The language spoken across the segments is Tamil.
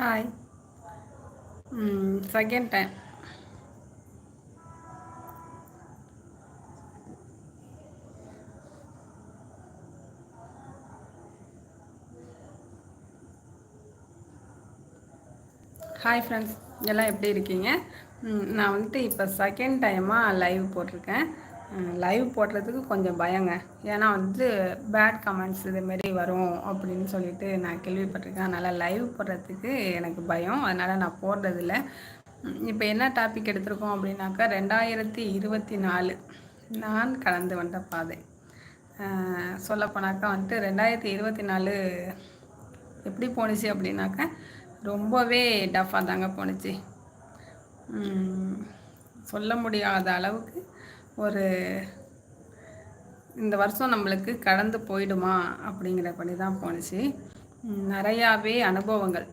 Hi second time hi friends எல்லாம் எப்படி இருக்கீங்க? நான் வந்துட்டு இப்போ செகண்ட் டைமாக லைவ் போட்டிருக்கேன். லைவ் போடுறதுக்கு கொஞ்சம் பயங்க. ஏன்னா வந்து பேட் கமெண்ட்ஸ் இதுமாரி வரும் அப்படின்னு சொல்லிட்டு நான் கேள்விப்பட்டிருக்கேன். அதனால் லைவ் போடுறதுக்கு எனக்கு பயம். அதனால் நான் போடுறதில்ல. இப்போ என்ன டாபிக் எடுத்திருக்கோம் அப்படின்னாக்கா ரெண்டாயிரத்தி இருபத்தி நாலு நான் கடந்து வந்த பாதை. சொல்லப்போனாக்கா வந்துட்டு ரெண்டாயிரத்தி இருபத்தி நாலு எப்படி போணுச்சு அப்படின்னாக்கா ரொம்பவே டஃப்பாக தாங்க போணுச்சு. சொல்ல முடியாத அளவுக்கு ஒரு இந்த வருஷம் நம்மளுக்கு கடந்து போயிடுமா அப்படிங்கிற படி தான் போணுச்சு. நிறையாவே அனுபவங்கள்.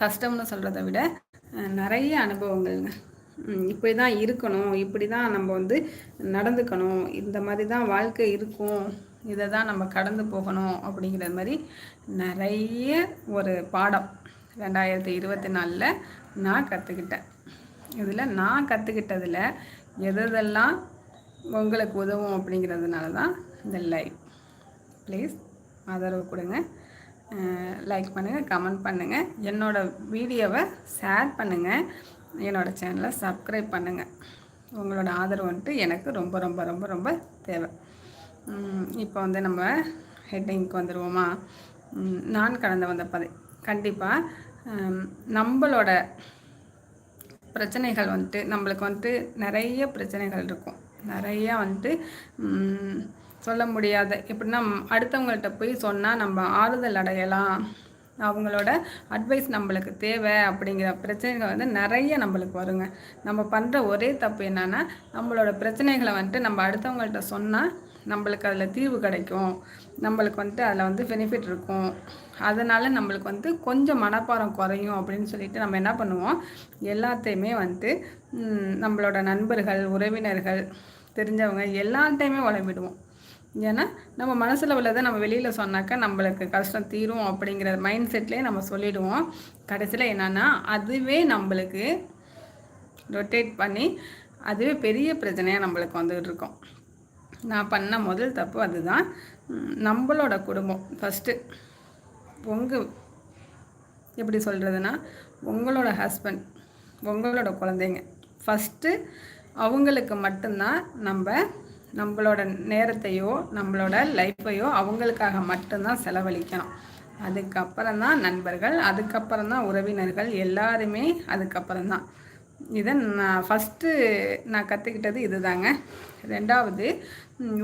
கஷ்டம்னு சொல்கிறத விட நிறைய அனுபவங்கள்ங்க. இப்படி தான் இருக்கணும் இப்படி தான் நம்ம வந்து நடந்துக்கணும் இந்த மாதிரி தான் வாழ்க்கை இருக்கும் இதை தான் நம்ம கடந்து போகணும் அப்படிங்கிற மாதிரி நிறைய ஒரு பாடம் ரெண்டாயிரத்தி இருபத்தி நாலில் நான் கற்றுக்கிட்டேன் இதில் நான் கற்றுக்கிட்டதில் எதெல்லாம் உங்களுக்கு உதவும் அப்படிங்கிறதுனால தான் இந்த லைவ். ப்ளீஸ் ஆதரவு கொடுங்க. லைக் பண்ணுங்கள் கமெண்ட் பண்ணுங்கள் என்னோடய வீடியோவை ஷேர் பண்ணுங்கள் என்னோடய சேனலை சப்ஸ்கிரைப் பண்ணுங்கள் உங்களோட ஆதரவு வந்துட்டு எனக்கு ரொம்ப ரொம்ப ரொம்ப ரொம்ப தேவை. இப்போ வந்து நம்ம ஹெட்டிங்க்கு வந்துடுவோமா நான் கடந்து வந்த பதை கண்டிப்பாக நம்மளோட பிரச்சனைகள் வந்துட்டு நம்மளுக்கு வந்துட்டு நிறைய பிரச்சனைகள் இருக்கும். நிறையா வந்துட்டு சொல்ல முடியாத எப்படின்னா அடுத்தவங்கள்ட்ட போய் சொன்னால் நம்ம ஆறுதல் அடையலாம். அவங்களோட அட்வைஸ் நம்மளுக்கு தேவை அப்படிங்கிற பிரச்சனைகள் வந்து நிறைய நம்மளுக்கு வருங்க. நம்ம பண்ணுற ஒரே தப்பு என்னன்னா நம்மளோட பிரச்சனைகளை வந்துட்டு நம்ம அடுத்தவங்கள்ட்ட சொன்னால் நம்மளுக்கு அதில் தீர்வு கிடைக்கும். நம்மளுக்கு வந்துட்டு அதில் வந்து பெனிஃபிட் இருக்கும். அதனால் நம்மளுக்கு வந்து கொஞ்சம் மனப்பாரம் குறையும் அப்படின்னு சொல்லிட்டு நம்ம என்ன பண்ணுவோம்? எல்லாத்தையுமே வந்துட்டு நம்மளோட நண்பர்கள் உறவினர்கள் தெரிஞ்சவங்க எல்லாத்தையுமே உழம்பிடுவோம் ஏன்னா நம்ம மனசில் உள்ளதை நம்ம வெளியில் சொன்னாக்கா நம்மளுக்கு கஷ்டம் தீரும் அப்படிங்கிற மைண்ட் செட்லேயே நம்ம சொல்லிடுவோம். கடைசியில் என்னென்னா அதுவே நம்மளுக்கு ரொட்டேட் பண்ணி அதுவே பெரிய பிரச்சனையாக நம்மளுக்கு வந்துகிட்டு இருக்கோம். நான் பண்ண முதல் தப்பு அதுதான். நம்மளோட குடும்பம். ஃபஸ்ட்டு உங்கள் எப்படி சொல்கிறதுனா உங்களோட ஹஸ்பண்ட் உங்களோட குழந்தைங்க. ஃபஸ்ட்டு அவங்களுக்கு மட்டும்தான் நம்ம நம்மளோட நேரத்தையோ நம்மளோட லைஃப்பையோ அவங்களுக்காக மட்டும்தான் செலவழிக்கணும். அதுக்கப்புறம் தான் நண்பர்கள் அதுக்கப்புறம் தான் உறவினர்கள் எல்லாருமே அதுக்கப்புறம் தான் இதை நான் ஃபஸ்ட்டு நான் கற்றுக்கிட்டது இதுதாங்க. ரெண்டாவது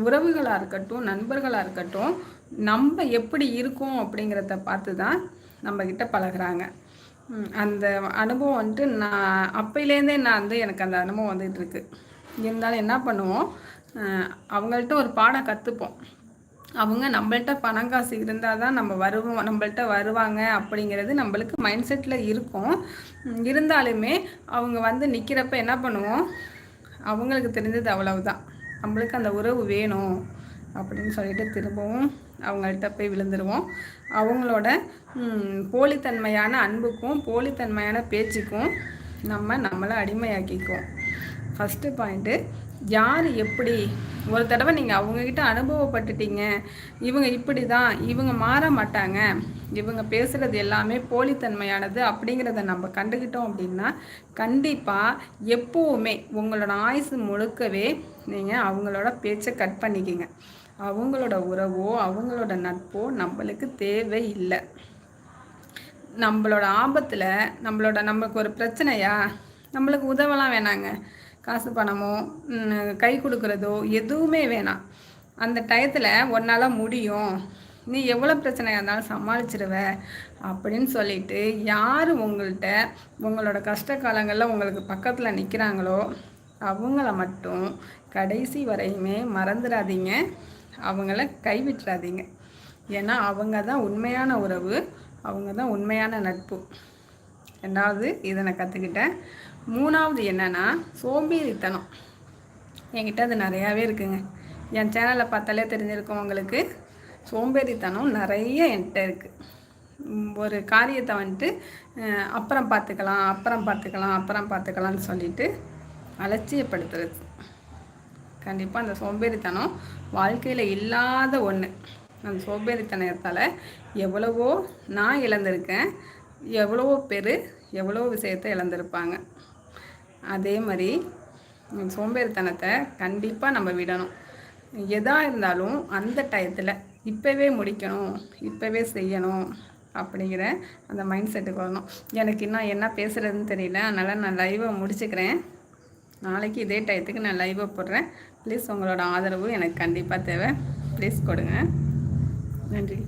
உறவுகளாக இருக்கட்டும் நண்பர்களாக இருக்கட்டும் நம்ம எப்படி இருக்கோம் அப்படிங்கிறத பார்த்து தான் நம்மக்கிட்ட பழகுறாங்க. அந்த அனுபவம் வந்துட்டு நான் அப்பையிலேருந்தே நான் வந்து எனக்கு அந்த அனுபவம் வந்துகிட்ருக்கு இருக்கு. இருந்தாலும் என்ன பண்ணுவோம் அவங்கள்ட்ட ஒரு பாடம் கற்றுப்போம் அவங்க நம்மள்ட்ட பணம் காசு இருந்தால் தான் நம்ம வருவோம் நம்மள்ட்ட வருவாங்க அப்படிங்கிறது நம்மளுக்கு மைண்ட் செட்டில் இருக்கும். இருந்தாலுமே அவங்க வந்து நிற்கிறப்ப என்ன பண்ணுவோம்? அவங்களுக்கு தெரிஞ்சது அவ்வளவுதான். நம்மளுக்கு அந்த உறவு வேணும் அப்படின்னு சொல்லிட்டு திரும்பவும் அவங்கள்ட்ட போய் விழுந்துருவோம். அவங்களோட போலித்தன்மையான அன்புக்கும் போலித்தன்மையான பேச்சுக்கும் நம்ம நம்மளை அடிமையாக்கிக்குவோம். ஃபஸ்ட்டு பாயிண்ட்டு யார் எப்படி? ஒரு தடவை நீங்கள் அவங்கக்கிட்ட அனுபவப்பட்டுட்டீங்க. இவங்க இப்படி தான் இவங்க மாற மாட்டாங்க. இவங்க பேசுகிறது எல்லாமே போலித்தன்மையானது அப்படிங்கிறத நம்ம கண்டுக்கிட்டோம் அப்படின்னா கண்டிப்பாக எப்போவுமே உங்களோட ஆயுசு முழுக்கவே நீங்கள் அவங்களோட பேச்சை கட் பண்ணிக்கிங்க. அவங்களோட உறவோ அவங்களோட நட்போ நம்மளுக்கு தேவை இல்லை நம்மளோட ஆபத்தில் நம்மளோட நமக்கு ஒரு பிரச்சனையா? நம்மளுக்கு உதவலாம் வேணாங்க. காசு பணமோ கை கொடுக்குறதோ எதுவுமே வேணாம். அந்த டயத்தில் உன்னால் முடியும். நீ எவ்வளோ பிரச்சனையாக இருந்தாலும் சமாளிச்சிருவ அப்படின்னு சொல்லிட்டு யார் உங்கள்கிட்ட உங்களோட கஷ்ட காலங்களில் உங்களுக்கு பக்கத்தில் நிற்கிறாங்களோ அவங்கள மட்டும் கடைசி வரையுமே மறந்துடாதீங்க அவங்கள கைவிட்டுறாதீங்க. ஏன்னா அவங்க தான் உண்மையான உறவு அவங்க தான் உண்மையான நட்பு. ரெண்டாவது இதை நான் கற்றுக்கிட்டேன் மூணாவது என்னென்னா சோம்பேறித்தனம். என்கிட்ட அது நிறையாவே இருக்குங்க. என் சேனலை பார்த்தாலே தெரிஞ்சிருக்கும் உங்களுக்கு சோம்பேறித்தனம் நிறைய என்கிட்ட இருக்குது ஒரு காரியத்தை வந்துட்டு அப்புறம் பார்த்துக்கலாம் அப்புறம் பார்த்துக்கலாம் அப்புறம் பார்த்துக்கலாம்னு சொல்லிட்டு அலட்சியப்படுத்துறது. கண்டிப்பாக அந்த சோம்பேறித்தனம் வாழ்க்கையில் இல்லாத ஒன்று அந்த சோம்பேறித்தனத்தால் எவ்வளவோ நான் இழந்திருக்கேன். எவ்வளவோ பேர் எவ்வளோ விஷயத்தை இழந்திருப்பாங்க. அதே மாதிரி சோம்பேறித்தனத்தை கண்டிப்பாக நம்ம விடணும். எதாக இருந்தாலும் அந்த டயத்தில் இப்போவே முடிக்கணும் இப்போவே செய்யணும் அப்படிங்கிற அந்த மைண்ட் செட்டுக்கு வரணும். எனக்கு இன்னும் என்ன பேசுகிறதுன்னு தெரியல. அதனால் நான் லைவை முடிச்சுக்கிறேன். நாளைக்கு இதே டயத்துக்கு நான் லைவை போடுறேன். ப்ளீஸ் உங்களோட ஆதரவு எனக்கு கண்டிப்பாக தேவை. ப்ளீஸ் கொடுங்க. நன்றி.